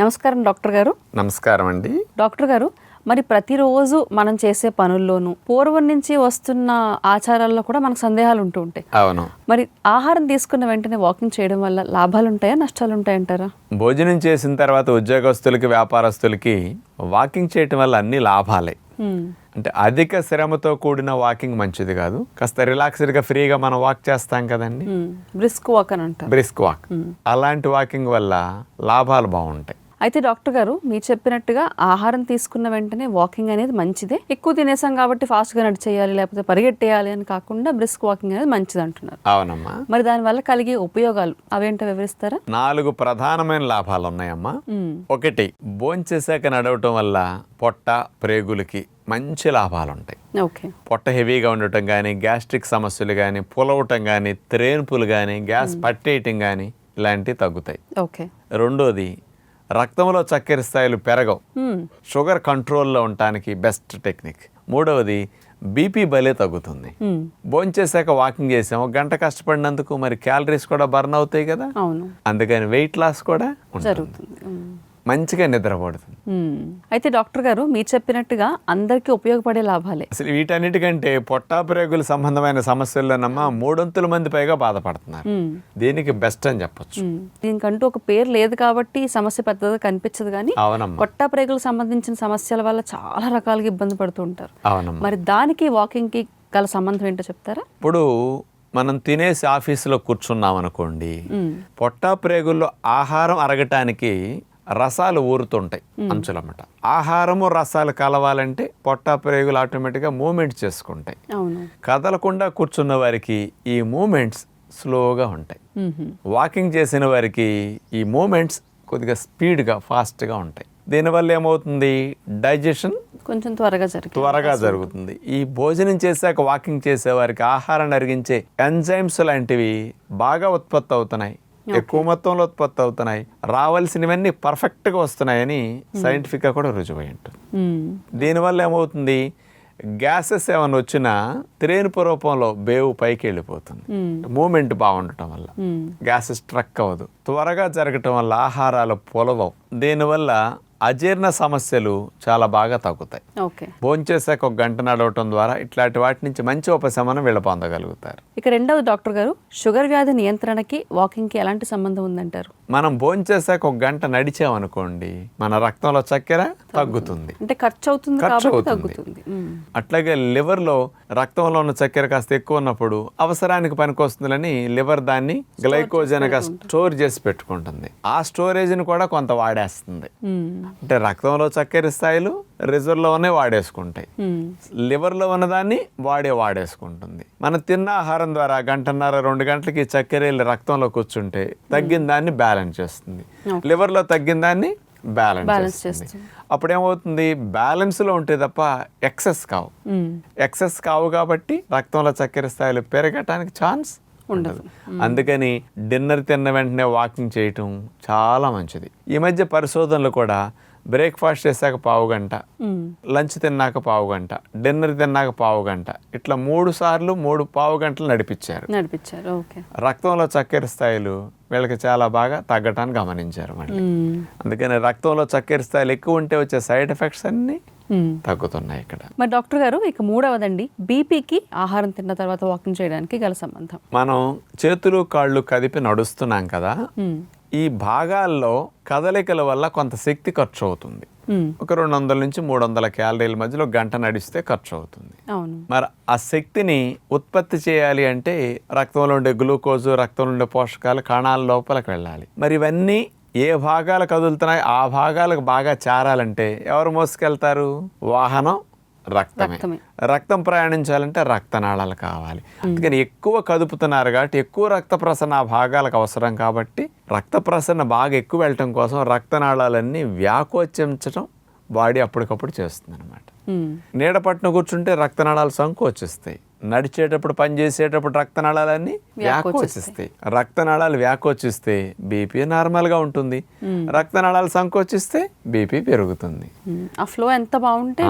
నమస్కారం డాక్టర్ గారు. నమస్కారం అండి. డాక్టర్ గారు మరి ప్రతిరోజు మనం చేసే పనుల్లోనూ పూర్వం నుంచి వస్తున్న ఆచారాల్లో కూడా మనకు సందేహాలు ఉంటూ ఉంటాయి. అవును. మరి ఆహారం తీసుకున్న వెంటనే వాకింగ్ చేయడం వల్ల లాభాలు ఉంటాయా నష్టాలు ఉంటాయంటారా భోజనం చేసిన తర్వాత ఉద్యోగస్తులకి వ్యాపారస్తులకి వాకింగ్ చేయటం వల్ల అన్ని లాభాలే. అంటే అధిక శ్రమతో కూడిన వాకింగ్ మంచిది కాదు. కాస్త రిలాక్స్డ్గా ఫ్రీగా మనం వాక్ చేస్తాం కదండి. బ్రిస్క్ వాక్ అని అంటారు. Brisk walk. అలాంటి వాకింగ్ వల్ల లాభాలు బాగుంటాయి. అయితే డాక్టర్ గారు మీరు చెప్పినట్టుగా ఆహారం తీసుకున్న వెంటనే వాకింగ్ అనేది మంచిదే. ఎక్కువ తినేసాం కాబట్టి ఫాస్ట్గా నడిచేయాలి లేకపోతే పరిగెట్టేయాలి అని కాకుండా బ్రిస్క్ వాకింగ్ అనేది మంచిది అంటున్నారు అవునమ్మా. మరి దానివల్ల కలిగే ఉపయోగాలు అవేంటో వివరిస్తారా? నాలుగు ప్రధానమైన లాభాలు ఉన్నాయమ్మా మ్మ్. ఒకటి భోంచేశాక నడవటం వల్ల పొట్ట ప్రేగులకి మంచి లాభాలు ఉంటాయి ఓకే. పొట్ట హెవీగా ఉండటం కానీ గ్యాస్ట్రిక్ సమస్యలు కానీ పులవటం కానీ త్రేన్పులు కానీ గ్యాస్ పట్టేయటం కానీ ఇలాంటివి తగ్గుతాయి. ఓకే. రెండోది రక్తంలో చక్కెర స్థాయిలు పెరగవు. షుగర్ కంట్రోల్లో ఉండటానికి బెస్ట్ టెక్నిక్. మూడవది బీపీ బలే తగ్గుతుంది. మ్మ్. భోంచేశాక వాకింగ్ చేసాం. ఒక గంట కష్టపడినందుకు మరి క్యాలరీస్ కూడా బర్న్ అవుతాయి కదా? అందుకని వెయిట్ లాస్ కూడా జరుగుతుంది. మంచిగా నిద్రపడుతుంది. అయితే డాక్టర్ గారు మీరు చెప్పినట్టుగా అందరికీ ఉపయోగపడే లాభాలే అసలు వీటన్నిటికంటే పొట్టా ప్రేగుల సంబంధమైన సమస్యల్లోనమ్మా మూడొంతుల మంది పైగా బాధపడుతున్నారు. దీనికి బెస్ట్ అని చెప్పొచ్చు. దీనికంటూ ఒక పేరు లేదు కాబట్టి సమస్య పెద్దగా కనిపించదు కానీ అవునమ్మా కొట్ట ప్రేగులకు సంబంధించిన సమస్యల వల్ల చాలా రకాలుగా ఇబ్బంది పడుతూ ఉంటారు మరి దానికి వాకింగ్కి గల సంబంధం ఏంటో చెప్తారా ఇప్పుడు మనం తినేసి ఆఫీసులో కూర్చున్నాం అనుకోండి. పొట్టా ప్రేగుల్లో ఆహారం అరగటానికి రసాలు ఊరుతుంటాయి అంచులన్నమాట. ఆహారము రసాలు కలవాలంటే పొట్టా ప్రేగులు ఆటోమేటిక్గా మూమెంట్ చేసుకుంటాయి. కదలకుండా కూర్చున్న వారికి ఈ మూమెంట్స్ స్లోగా ఉంటాయి. వాకింగ్ చేసిన వారికి ఈ మూమెంట్స్ కొద్దిగా స్పీడ్గా ఫాస్ట్గా ఉంటాయి. దీనివల్ల ఏమవుతుంది? డైజెషన్ కొంచెం త్వరగా జరిగింది త్వరగా జరుగుతుంది. ఈ భోజనం చేశాక వాకింగ్ చేసే వారికి ఆహారాన్ని అరిగించే ఎంజైమ్స్ లాంటివి బాగా ఉత్పత్తి అవుతున్నాయి. ఎక్కువ మొత్తంలో ఉత్పత్తి అవుతున్నాయి. రావాల్సినవన్నీ పర్ఫెక్ట్గా వస్తున్నాయని సైంటిఫిక్గా కూడా రుజువై ఉంటుంది. దీనివల్ల ఏమవుతుంది? గ్యాసెస్ ఏమైనా వచ్చినా త్రేనుపు రూపంలో బేవు పైకి వెళ్ళిపోతుంది. మ్మ్. మూమెంట్ బాగుండటం వల్ల. మ్మ్. గ్యాస్ స్ట్రక్ అవ్వదు. త్వరగా జరగటం వల్ల ఆహారాలు పొలవవు. దీనివల్ల అజీర్ణ సమస్యలు చాలా బాగా తగ్గుతాయి. భోంచేసాక ఒక గంట నడవటం ద్వారా ఇట్లాంటి వాటి నుంచి మంచి ఉపశమనం వీళ్ళు పొందగలుగుతారు. ఇక రెండవది డాక్టర్ గారు షుగర్ వ్యాధి నియంత్రణకి వాకింగ్కి ఎలాంటి సంబంధం ఉందంటారు? మనం భోంచేసాక ఒక గంట నడిచామనుకోండి మన రక్తంలో చక్కెర తగ్గుతుంది. అంటే ఖర్చు అవుతుంది ఖర్చు అవుతుంది. అట్లాగే లివర్లో రక్తంలో ఉన్న చక్కెర కాస్త ఎక్కువ ఉన్నప్పుడు అవసరానికి పనికొస్తుందని లివర్ దాన్ని గ్లైకోజన్గా స్టోర్ చేసి పెట్టుకుంటుంది. ఆ స్టోరేజ్ని కూడా కొంత వాడేస్తుంది. అంటే రక్తంలో చక్కెర స్థాయిలు రిజర్వ్లోనే వాడేసుకుంటాయి. లివర్లో ఉన్నదాన్ని వాడే వాడేసుకుంటుంది. మనం తిన్న ఆహారం ద్వారా గంటన్నర రెండు గంటలకి చక్కెర వెళ్ళి రక్తంలో కూర్చుంటే తగ్గిన దాన్ని బ్యాలెన్స్ చేస్తుంది. లివర్లో తగ్గిన దాన్ని బ్యాలెన్స్ చేస్తుంది. అప్పుడు ఏమవుతుంది బ్యాలెన్స్లో ఉంటే తప్ప ఎక్సెస్ కావు. ఎక్సెస్ కావు కాబట్టి రక్తంలో చక్కెర స్థాయిలు పెరగటానికి ఛాన్స్ ఉండదు. అందుకని డిన్నర్ తిన్న వెంటనే వాకింగ్ చేయటం చాలా మంచిది. ఈ మధ్య పరిశోధనలు కూడా బ్రేక్ఫాస్ట్ చేశాక పావు గంట. లంచ్ తిన్నాక పావు గంట డిన్నర్ తిన్నాక పావు గంట ఇట్లా మూడు సార్లు మూడు పావు గంటలు నడిపించారు. నడిపించారు. రక్తంలో చక్కెర స్థాయిలు వీళ్ళకి చాలా బాగా తగ్గటాన్ని గమనించారు మళ్ళీ. అందుకని రక్తంలో చక్కెర స్థాయిలు ఎక్కువ ఉంటే వచ్చే సైడ్ ఎఫెక్ట్స్ అన్నీ. తగ్గుతున్నాయి ఇక్కడ. మరి డాక్టర్ గారు ఇక మూడవదండి బీపీకి ఆహారం తిన్న తర్వాత వాకింగ్ చేయడానికి గల సంబంధం. మనం చేతులు కాళ్ళు కదిపి నడుస్తున్నాం కదా. ఈ భాగాల్లో కదలికల వల్ల కొంత శక్తి ఖర్చు అవుతుంది. ఒక రెండు వందల నుంచి మూడు వందల క్యాలరీల మధ్యలో గంట నడిస్తే ఖర్చు అవుతుంది అవును. మరి ఆ శక్తిని ఉత్పత్తి చేయాలి అంటే రక్తంలో ఉండే గ్లూకోజు రక్తంలో ఉండే పోషకాలు కణాల లోపలికి వెళ్ళాలి. మరి ఇవన్నీ ఏ భాగాలు కదులుతున్నాయి ఆ భాగాలకు బాగా చేరాలంటే ఎవరు మోసుకెళ్తారు? వాహనం రక్తమే. రక్తం ప్రయాణించాలంటే రక్తనాళాలు కావాలి. అందుకని ఎక్కువ కదుపుతున్నారు కాబట్టి ఎక్కువ రక్త ప్రసరణ ఆ భాగాలకు అవసరం కాబట్టి రక్త ప్రసరణ బాగా ఎక్కువ వెళ్ళటం కోసం రక్తనాళాలన్నీ వ్యాకోచించడం బాడీ అప్పటికప్పుడు చేస్తుంది అనమాట మ్మ్. నీడ పట్టున కూర్చుంటే రక్తనాళాలు సంకోచిస్తాయి. నడిచేటప్పుడు పని చేసేటప్పుడు రక్తనాళాలన్నీ వ్యాకోచిస్తాయి. రక్తనాళాలు వ్యాకోచిస్తే బీపీ నార్మల్గా ఉంటుంది. రక్తనాళాలు సంకోచిస్తే బీపీ పెరుగుతుంది. ఆ ఫ్లో ఎంత బాగుంటే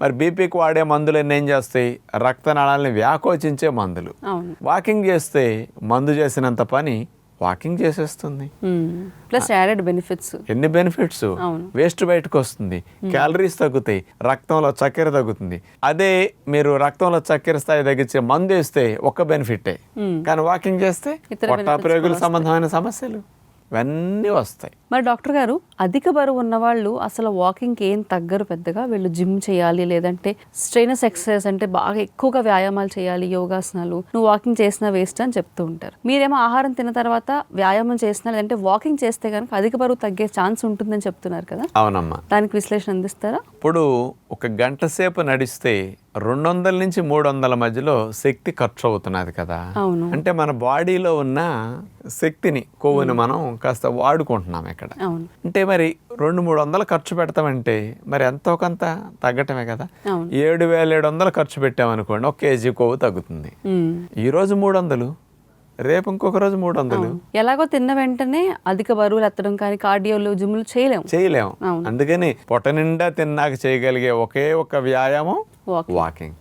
మరి బీపీకి వాడే మందులు ఎన్ని ఏం చేస్తాయి? రక్తనాళాలని వ్యాకోచించే మందులు. వాకింగ్ చేస్తే మందు చేసినంత పని వాకింగ్ చేసేస్తుంది. Plus added benefits. ఎన్ని బెనిఫిట్స్. వేస్ట్ బయటకు వస్తుంది క్యాలరీస్ తగ్గుతాయి రక్తంలో చక్కెర తగ్గుతుంది. అదే మీరు రక్తంలో చక్కెర స్థాయి తగ్గించే మందు వేస్తే ఒక్క బెనిఫిటే. కానీ వాకింగ్ చేస్తే ఇతర పొట్ట benefits ప్రేగులు కూడా సంబంధమైన సమస్యలు ఇవన్నీ వస్తాయి. మరి డాక్టర్ గారు అధిక బరువు ఉన్న వాళ్ళు అసలు వాకింగ్కి ఏం తగ్గరు పెద్దగా? వీళ్ళు జిమ్ చేయాలి లేదంటే స్ట్రైనస్ ఎక్సర్సైజ్ అంటే బాగా ఎక్కువగా వ్యాయామాలు చేయాలి యోగాసనాలు. నువ్వు వాకింగ్ చేసినా వేస్ట్ అని చెప్తూ ఉంటారు. మీరేమో ఆహారం తిన్న తర్వాత వ్యాయామం చేసినా లేదంటే వాకింగ్ చేస్తే కనుక అధిక బరువు తగ్గే ఛాన్స్ ఉంటుందని చెప్తున్నారు కదా? అవునమ్మా. దానికి విశ్లేషణ అందిస్తారా? ఇప్పుడు ఒక గంట సేపు నడిస్తే రెండు వందల నుంచి మూడు వందల మధ్యలో శక్తి ఖర్చు అవుతున్నది కదా. అవును. అంటే మన బాడీలో ఉన్న శక్తిని కొవ్వుని మనం కాస్త వాడుకుంటున్నాం ఇక్కడ. అవును. అంటే మరి రెండు మూడు వందలు ఖర్చు పెడతామంటే మరి ఎంతో కొంత తగ్గటమే కదా. ఏడు వేల ఏడు వందలు ఖర్చు పెట్టామనుకోండి ఒక కేజీ కొవ్వు తగ్గుతుంది. ఉమ్. ఈ రోజు మూడు వందలు రేపు ఇంకొక రోజు మూడు వందలు. ఎలాగో తిన్న వెంటనే అధిక బరువులు ఎత్తడం కానీ కార్డియోలు జిమ్లు చేయలేము. చేయలేం అవును. అందుకని పొట్ట నిండా తిన్నాక చేయగలిగే ఒకే ఒక వ్యాయామం వాకింగ్ వాకింగ్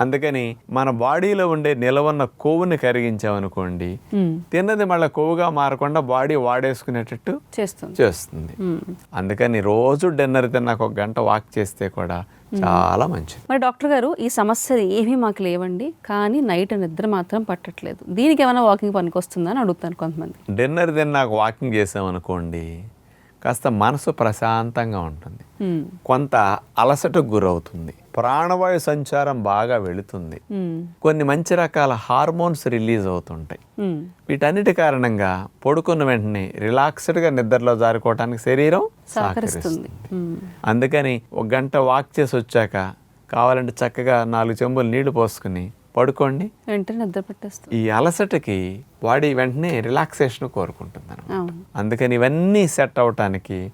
అందుకని మన బాడీలో ఉండే నిలవన్న కొవ్వుని కరిగించామనుకోండి ఉమ్. తిన్నది మళ్ళీ కొవ్వుగా మారకుండా బాడీ వాడేసుకునేటట్టు చేస్తుంది. చేస్తుంది. ఉమ్. అందుకని రోజు డిన్నర్ తిన్నాక ఒక గంట వాక్ చేస్తే కూడా చాలా మంచిది. మరి డాక్టర్ గారు ఈ సమస్యలు ఏమీ మాకు లేవండి కానీ నైట్ నిద్ర మాత్రం పట్టట్లేదు. దీనికి ఏమైనా వాకింగ్ పనికొస్తుందా అని అడుగుతాను కొంతమంది. డిన్నర్ తిన్నాక వాకింగ్ చేసామనుకోండి కాస్త మనసు ప్రశాంతంగా ఉంటుంది. కొంత అలసటకు గురవుతుంది. ప్రాణవాయు సంచారం బాగా వెళుతుంది. కొన్ని మంచి రకాల హార్మోన్స్ రిలీజ్ అవుతుంటాయి. వీటన్నిటి కారణంగా పడుకున్న వెంటనే రిలాక్స్డ్గా నిద్రలో జారుకోవటానికి శరీరం సహకరిస్తుంది. అందుకని ఒక గంట వాక్ చేసి వచ్చాక కావాలంటే చక్కగా నాలుగు చెంబులు నీళ్ళు పోసుకుని పడుకోండి. వెంటనే నిద్ర పట్టేస్తుంది. ఈ అలసటకి వాడి వెంటనే రిలాక్సేషన్ కోరుకుంటుంది అందుకని ఇవన్నీ సెట్ అవటానికి.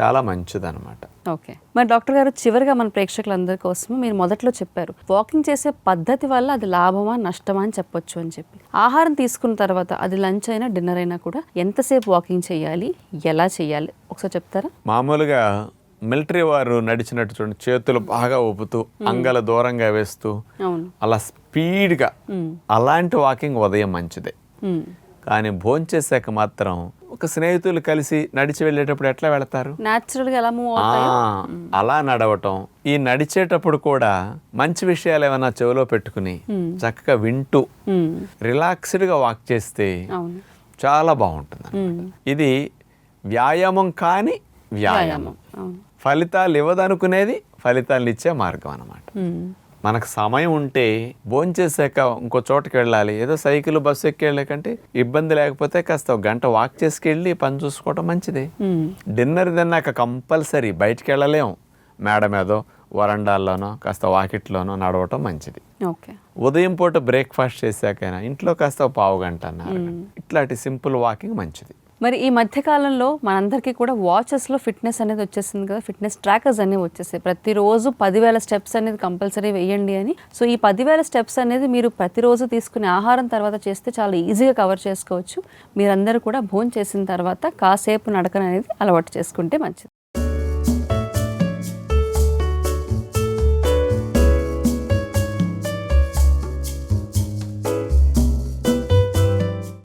చాలా మంచిదన్నమాట. ఓకే. మరి డాక్టర్ గారు చివరిగా మన ప్రేక్షకులందరి కోసం మీరు మొదట్లో చెప్పారు వాకింగ్ చేసే పద్ధతి వల్ల అది లాభమా నష్టమా అని చెప్పొచ్చు అని చెప్పి. ఆహారం తీసుకున్న తర్వాత అది లంచ్ అయినా డిన్నర్ అయినా కూడా ఎంతసేపు వాకింగ్ చేయాలి ఎలా చేయాలి? ఒకసారి చెప్తారా? మామూలుగా మిలిటరీ వారు నడిచినట్టు చూడండి చేతులు బాగా ఊపుతూ అంగల దూరంగా వేస్తూ అలా స్పీడ్గా. అలాంటి వాకింగ్ ఉదయం మంచిదే. కానీ భోంచేసాక మాత్రం ఒక స్నేహితులు కలిసి నడిచి వెళ్ళేటప్పుడు ఎట్లా వెళతారు? అలా నడవటం. ఈ నడిచేటప్పుడు కూడా మంచి విషయాలు ఏమైనా చెవిలో పెట్టుకుని చక్కగా వింటూ. రిలాక్స్డ్గా వాక్ చేస్తే చాలా బాగుంటుంది. ఇది వ్యాయామం కాని వ్యాయామం. ఫలితాలు ఇవ్వదనుకునేది ఫలితాలు ఇచ్చే మార్గం అన్నమాట. ఉమ్. మనకు సమయం ఉంటే భోంచేసాక ఇంకో చోటకి వెళ్ళాలి. ఏదో సైకిల్ బస్సు ఎక్కి వెళ్ళే కంటే ఇబ్బంది లేకపోతే కాస్త గంట వాక్ చేసుకెళ్ళి పని చూసుకోవటం మంచిదే. డిన్నర్ తిన్నాక కంపల్సరీ బయటికి వెళ్ళలేం. మేడ మీదో వరండాల్లోనో కాస్త వాకిట్లోనో నడవటం మంచిది. ఓకే. ఉదయం పూట బ్రేక్ఫాస్ట్ చేశాకైనా ఇంట్లో కాస్త పావు గంట అన్నారు. ఇట్లాంటి సింపుల్ వాకింగ్ మంచిది. మరి ఈ మధ్యకాలంలో మనందరికీ కూడా వాచెస్లో ఫిట్నెస్ అనేది వచ్చేసింది కదా. ఫిట్నెస్ ట్రాకర్స్ అనేవి వచ్చేసాయి. ప్రతిరోజు పదివేల స్టెప్స్ అనేది కంపల్సరీ వేయండి అని. సో ఈ పదివేల స్టెప్స్ అనేది మీరు ప్రతిరోజు తీసుకునే ఆహారం తర్వాత చేస్తే చాలా ఈజీగా కవర్ చేసుకోవచ్చు. మీరందరూ కూడా భోజనం చేసిన తర్వాత కాసేపు నడకన అనేది అలవాటు చేసుకుంటే మంచిది.